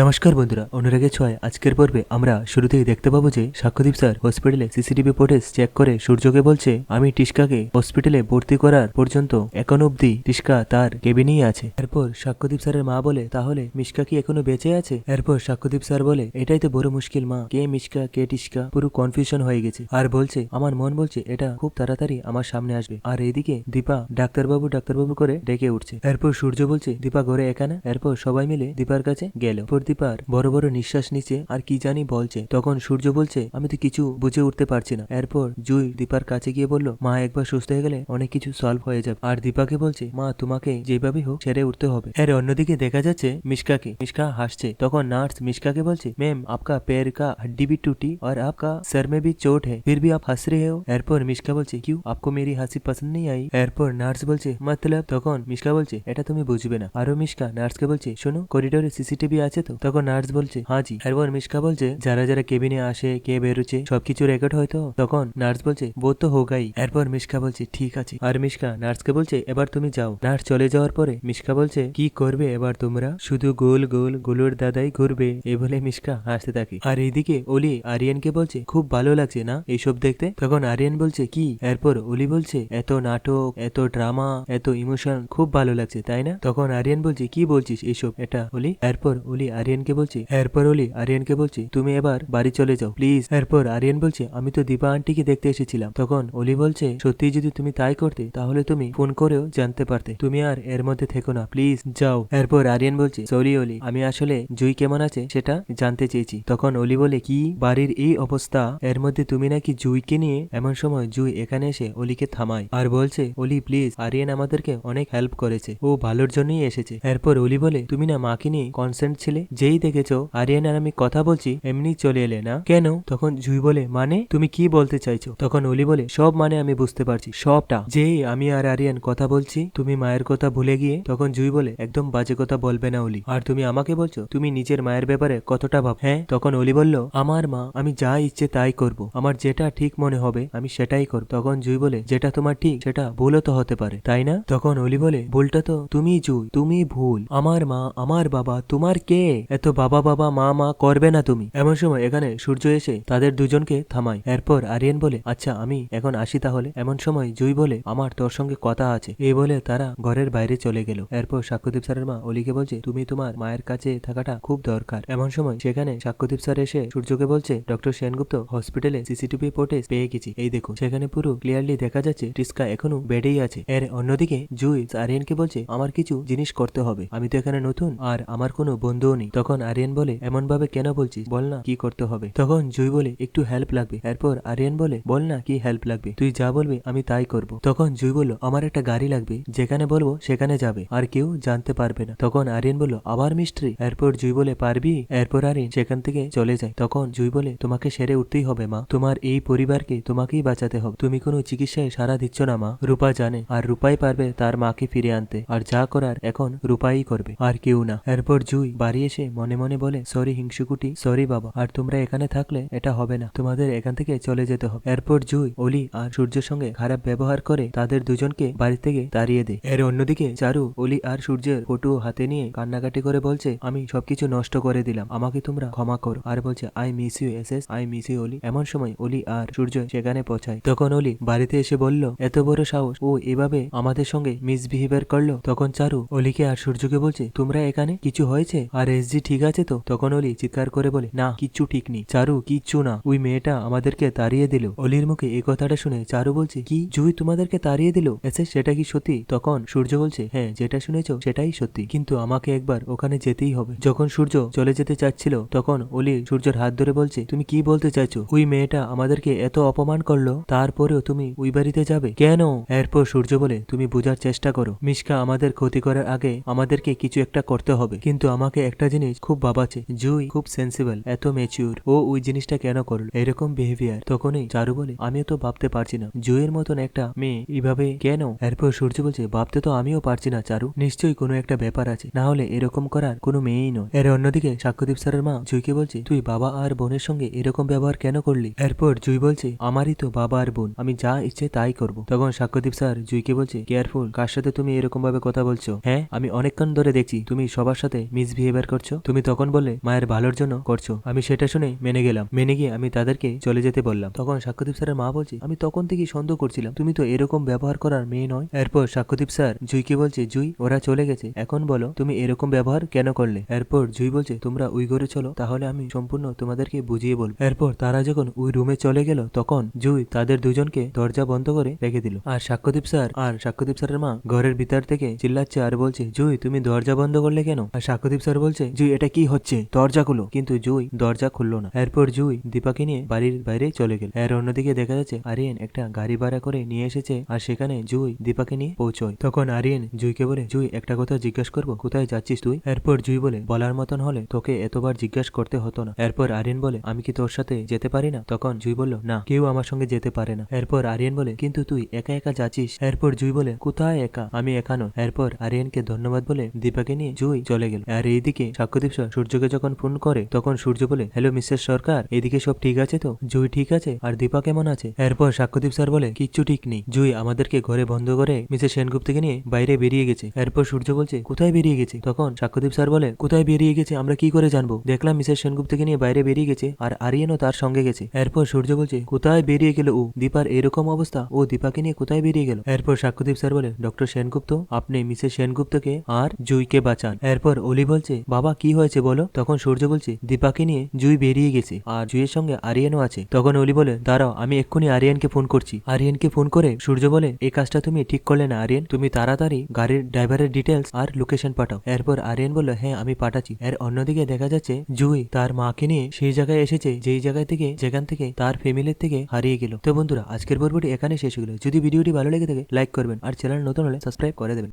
নমস্কার বন্ধুরা, অনুরাগের ছয় আজকের পর্বে আমরা শুরুতেই দেখতে পাবো যে সাক্ষ্যদীপ স্যার হসপিটালে সিসিটিভি ফুটেজ চেক করে সূর্যকে বলছে, আমি টিস্কাকে হসপিটালে ভর্তি করার পর্যন্ত এখন অব্দি টিস্কা তার কেবিনেই আছে। এরপর সাক্ষ্যদীপ স্যারের মা বলে, তাহলে মিশকা কি এখনও বেঁচে আছে? এরপর সাক্ষ্যদীপ স্যার বলে, এটাই তো বড় মুশকিল মা, কে মিশকা, কে টিস্কা পুরো কনফিউশন হয়ে গেছে। আর বলছে, আমার মন বলছে এটা খুব তাড়াতাড়ি আমার সামনে আসবে। আর এইদিকে দীপা ডাক্তারবাবু ডাক্তারবাবু করে ডেকে উঠছে। এরপর সূর্য বলছে, দীপা ঘরে এখানে এরপর সবাই মিলে দীপার কাছে গেল। দীপার বড় বড় নিঃশ্বাস নিচ্ছে আর কি জানি বলছে তখন সূর্য বলছে আমি তো কিছু বুঝে উঠতে পারছি না এরপর জুই দীপার কাছে গিয়ে বলল মা একবার সুস্থ হয়ে গেলে অনেক কিছু সলভ হয়ে যাবে আর দীপাকে বলছে মা তোমাকে যেভাবেই হোক ছেড়ে উঠতে হবে এর অন্যদিকে দেখা যাচ্ছে মিশকাকে মিশকা হাসছে তখন নার্স মিশকাকে বলছে मैम आपका पैर का हड्डी भी टूटी और आपका सर में भी चोट है फिर भी आप हंस रहे हो এরপর মিশকা বলছে কিউ आपको मेरी হাসি পছন্দ নেই আই এরপর নার্স বলছে মতলব তখন মিশকা বলছে এটা তুমি বুঝবে না আরো মিশকা নার্সকে বলছে শোনো করিডোরে সিসিটিভি আছে তো তখন নার্স বলছে হ্যাঁ জি। এরপর মিশকা বলছে, যারা যারা কেবিনে আসে, কে বেরোচ্ছে সবকিছু রেকর্ড হয়তো? তখন নার্স বলছে ও তো হোগাই। এরপর মিশকা বলছে, ঠিক আছে। আর মিশকা নার্সকে বলছে, এবার তুমি যাও। নার্স চলে যাওয়ার পরে মিশকা বলছে, কি করবে এবার তোমরা? শুধু গোল গোল, গোলুর দাদাই ঘুরবে। এ বলে মিশকা হাসতে থাকে। আর এইদিকে অলি আরিয়ানকে বলছে, খুব ভালো লাগছে না এইসব দেখতে? তখন আরিয়ান বলছে, কি? এরপর অলি বলছে, এত নাটক, এত ড্রামা, এত ইমোশন, খুব ভালো লাগছে, তাই না? তখন আরিয়ান বলছে, কি বলছিস এইসব? এটা অলি। এরপর অলি আরিয়ানকে বলছে, এরপর অলি, আরিয়ানকে বলছে, তুমি এবার বাড়ি চলে যাও, প্লিজ। এরপর আরিয়ান বলছে, আমি তো দীপা আন্টিকে দেখতে এসেছিলাম। তখন অলি বলছে সত্যি যদি তুমি তাই করতে, তাহলে তুমি ফোন করেও জানতে পারতে। তুমি আর এর মধ্যে থেকো না, প্লিজ যাও। এরপর আরিয়ান বলছে, সরি অলি, আমি আসলে জুই কেমন আছে সেটা জানতে চেয়েছি। তখন অলি বলে, কি বাড়ির এই অবস্থা? এর মধ্যে তুমি নাকি জুইকে নিয়ে এমন সময় জুই এখানে এসে অলিকে থামায়। আর বলছে, অলি, প্লিজ, আরিয়ান আমাদেরকে অনেক হেল্প করেছে। ও ভালোর জন্যই এসেছে। এরপর অলি বলে, তুমি না মাকে নিয়ে কনসেন্ট ছিলে? যেই দেখেছ আরিয়ান আর আমি কথা বলছি, এমনি চলে এলে না? কেন? তখন জুই বলে মানে? তুমি কি বলতে চাইছো? তখন অলি বলে, সব মানে আমি বুঝতে পারছি, সবটা। যেই আমি আর আরিয়ান কথা বলছি, তুমি মায়ের কথা ভুলে গিয়ে তখন জুই বলে, একদম বাজে কথা বলবে না অলি। আর তুমি আমাকে বলছো, তুমি নিজের মায়ের ব্যাপারে কতটা ভাব হ্যাঁ তখন অলি বলল, আমার মা, আমি যা ইচ্ছে তাই করব। আমার যেটা ঠিক মনে হবে, আমি সেটাই করব তখন জুই বলে, যেটা তোমার ঠিক, সেটা ভুলও তো হতে পারে, তাই না তখন অলি বলে, ভুলটা তো তুমি জুই তুমি ভুল। আমার মা, আমার বাবা, তোমার কে? এত বাবা বাবা মা মা করবে না তুমি। এমন সময় এখানে সূর্য এসে তাদের দুজনকে থামায়। এরপর আরিয়ান বলে আচ্ছা আমি এখন আসি তাহলে? এমন সময় জুই বলে, আমার তোর সঙ্গে কথা আছে। এই বলে তারা ঘরের বাইরে চলে গেল। এরপর সাক্ষ্যদীপ স্যারের মা অলিকে বলছে, তুমি তোমার মায়ের কাছে থাকাটা খুব দরকার। এমন সময় সেখানে সাক্ষ্যদীপ স্যার এসে সূর্যকে বলছে, ডক্টর সেনগুপ্ত হসপিটালে সিসিটিভি ফুটেজ পেয়ে গেছি। এই দেখুন, সেখানে পুরো ক্লিয়ারলি দেখা যাচ্ছে টিস্কা এখনও বেডেই আছে। এর অন্যদিকে জুই আরিয়ানকে বলছে, আমার কিছু জিনিস করতে হবে। আমি তো এখানে নতুন, আর আমার কোনো বন্ধুও নেই। তখন আরিয়ান বলে এমন ভাবে কেন বলছিস? বল না, কি করতে হবে? তখন জুই বলে, একটু হেল্প লাগবে। এরপর আরিয়ান বলে, বল না, কি হেল্প লাগবে? তুই যা বলবি, আমি তাই করব। তখন জুই বলল, আমার একটা গাড়ি লাগবে, যেখানে বলব, সেখানে যাবে, আর কেউ জানতে পারবে না। তখন আরিয়ান বলল আবার মিস্ট্রি এরপর জুই বলে, পারবি? এরপর আরিয়ান সেখান থেকে চলে যায়। তখন জুই বলে, তোমাকে সেরে উঠতেই হবে, মা। তোমার এই পরিবারকে তোমাকেই বাঁচাতে হবে। তুমি কোনো চিকিৎসায় সারা দিচ্ছ না, মা। রূপা জানে, আর রূপাই পারবে তার মাকে ফিরে আনতে। আর যা করার এখন রূপাই করবে, আর কেউ না। এরপর জুই বাড়ি এসে মনে মনে বলে, সরি হিংসুকুটি, সরি বাবা, আর তোমরা এখানে থাকলে এটা হবে না। তোমাদের এখান থেকে চলে যেতে হবে। এরপর জুই, অলি আর সূর্যের সঙ্গে খারাপ ব্যবহার করে তাদের দুজনকে বাড়ি থেকে তাড়িয়ে দেয়। এর অন্যদিকে চারু, অলি আর সূর্যের ফটো হাতে নিয়ে কান্নাকাটি করে বলছে, আমি সবকিছু নষ্ট করে দিলাম, আমাকে তোমরা ক্ষমা করো। আর বলছে, I miss you S S I miss you, Oli. এমন সময় অলি আর সূর্য সেখানে পৌঁছায়। তখন অলি বাড়িতে এসে বলল, এত বড় সাহস, ও এভাবে আমাদের সঙ্গে মিসবিহেভিয়ার করল? তখন চারু অলিকে আর সূর্যকে বলছে, তোমরা এখানে কিছু হয়েছে? আর এসজি ঠিক আছে তো? তখন অলি চিৎকার করে বলে, না, কিচ্ছু ঠিক নেই। চারু, কিচ্ছু না। ওই মেয়েটা আমাদেরকে তাড়িয়ে দিল। অলির মুখে এই কথাটা শুনে চারু বলছে, কি? জুই তোমাদেরকে তাড়িয়ে দিল? এসে সেটা কি সত্যি? তখন সূর্য বলছে হ্যাঁ যেটা শুনেছ সেটাই সত্যি। কিন্তু আমাকে একবার ওখানে যেতেই হবে। যখন সূর্য চলে যেতে চাচ্ছিল, তখন অলি সূর্যের হাত ধরে বলছে, তুমি কি বলতে চাইছো? ওই মেয়েটা আমাদেরকে এত অপমান করল, তারপরেও তুমি ওই বাড়িতে যাবে? কেন? এরপর সূর্য বলে, তুমি বোঝার চেষ্টা করো। মিশকা আমাদের ক্ষতি করার আগে আমাদেরকে কিছু একটা করতে হবে। কিন্তু আমাকে একটা জিনিস খুব ভাবাচ্ছে। জুই খুব সেন্সিবল এত মেচিউর ও ওই জিনিসটা কেন করল? এরকম বিহেভিয়ার তখনই চারু বলে, আমিও তো ভাবতে পারছি না। জুইয়ের মতন একটা মেয়ে, এইভাবে কেন? এরপর সূর্য বলছে, ভাবতে তো আমিও পারছি না, চারু। নিশ্চয়ই কোনো একটা ব্যাপার আছে। না হলে এরকম করার কোনো মেয়েই নয়। এর অন্যদিকে সাক্ষ্যদীপ স্যারের মা জুইকে বলছে, তুই বাবা আর বোনের সঙ্গে এরকম ব্যবহার কেন করলি? এরপর জুই বলছে, আমারই তো বাবা আর বোন। আমি যা ইচ্ছে তাই করব। তখন সাক্ষ্যদীপ স্যার জুইকে বলছে কেয়ারফুল কার সাথে তুমি এরকম ভাবে কথা বলছো? হ্যাঁ আমি অনেকক্ষণ ধরে দেখছি। তুমি সবার সাথে মিসবিহেভিয়ার করছ। করছ? তুমি তখন বললে, মায়ের ভালোর জন্য করছ। আমি সেটা শুনে মেনে গেলাম। মেনে গিয়ে আমি তাদেরকে চলে যেতে বললাম। তখন সাক্ষ্যদীপ স্যারের মা বলছে, আমি তখন থেকেই সন্দেহ করছিলাম। তুমি তো এরকম ব্যবহার করার মেয়ে নয়। এরপর সাক্ষ্যদীপ স্যার জুইকে বলছে, জুই, ওরা চলে গেছে। এখন বলো, তুমি এরকম ব্যবহার কেন করলে? এরপর জুই বলছে, তোমরা ওই ঘরে চলো, তাহলে আমি সম্পূর্ণ তোমাদেরকে বুঝিয়ে বলব। এরপর তারা যখন ওই রুমে চলে গেল, তখন জুই তাদের দুজনকে দরজা বন্ধ করে রেখে দিল। আর সাক্ষ্যদীপ স্যার, আর সাক্ষ্যদীপ স্যারের মা ঘরের ভিতর থেকে চিল্লাচ্ছে আর বলছে, জুই, তুমি দরজা বন্ধ করলে কেন? আর সাক্ষ্যদীপ স্যার বলছে জুই এটা কি হচ্ছে? দরজা খুলো। কিন্তু জুই দরজা খুললো না। এরপর জুই দীপাকে নিয়ে বাড়ির বাইরে চলে গেল। এর অন্যদিকে দেখা যাচ্ছে আরিয়ান একটা গাড়ি ভাড়া করে নিয়ে এসেছে আর সেখানে জুই দীপাকে নিয়ে পৌঁছয়। তখন আরিয়ান জুইকে বলে, জুই, একটা কথা জিজ্ঞাসা করব। কোথায় যাচ্ছিস তুই? এরপর জুই বলে, বলার মতন হলে তোকে এতবার জিজ্ঞাসা করতে হতো না। এরপর আরিয়ান বলে, আমি কি তোর সাথে যেতে পারি না? তখন জুই বলল, না, কেউ আমার সঙ্গে যেতে পারে না। এরপর আরিয়ান বলে, কিন্তু তুই একা একা যাচ্ছিস? এরপর জুই বলে, কোথায় একা? আমি একা নয় এরপর আরিয়ানকে ধন্যবাদ বলে দীপাকে নিয়ে জুই চলে গেল। আর এইদিকে সাক্ষ্যদীপ স্যার সূর্যকে যখন ফোন করে, তখন সূর্য বলে, হ্যালো, মিসেস সরকার, এদিকে সব ঠিক আছে তো? জুই ঠিক আছে, আর দীপা কেমন আছে? এরপর সাক্ষ্যদীপ স্যার বলে, কিচ্ছু ঠিক নেই। জুই আমাদেরকে ঘরে বন্ধ করে মিসেস সেনগুপ্তকে নিয়ে বাইরে বেরিয়ে গেছে। এরপর সূর্য বলছে, কোথায় বেরিয়ে গেছে? তখন সাক্ষ্যদীপ স্যার বলে, কোথায় বেরিয়ে গেছে? আমরা কি করে জানব? দেখলাম মিসেস সেনগুপ্তকে নিয়ে বাইরে বেরিয়ে গেছে, আর আরিয়ানও তার সঙ্গে গেছে। এরপর সূর্য বলছে, কোথায় বেরিয়ে গেল ও? দীপার এরকম অবস্থা, ও দীপাকে নিয়ে কোথায় বেরিয়ে গেল? এরপর সাক্ষ্যদীপ স্যার বলে, ডক্টর সেনগুপ্ত, আপনি মিসেস সেনগুপ্তকে আর জুইকে বাঁচান। এরপর অলি বলছে বাবা কি হয়েছে বলো? তখন সূর্য বলছে, দীপাকে নিয়ে জুই বেরিয়ে গেছে আর জুইয়ের সঙ্গে আরিয়ানও আছে। তখন অলি বলে, দাঁড়াও, আমি এক্ষুনি আরিয়ানকে ফোন করছি। আরিয়ানকে ফোন করে সূর্য বলে, এই কাজটা তুমি ঠিক করলে না, আরিয়ান। তুমি তাড়াতাড়ি গাড়ির ড্রাইভারের ডিটেলস আর লোকেশন পাঠাও। এরপর আরিয়ান বলল হ্যাঁ আমি পাঠাচ্ছি। এর অন্যদিকে দেখা যাচ্ছে, জুই তার মাকে নিয়ে সেই জায়গায় এসেছে, যেই জায়গায় থেকে, যেখান থেকে তার ফ্যামিলির থেকে হারিয়ে গেল। তো বন্ধুরা, আজকের পর্বটি এখানে শেষ হলো যদি ভিডিওটি ভালো লেগে থাকে লাইক করবেন। আর চ্যানেল নতুন হলে সাবস্ক্রাইব করে দেবেন।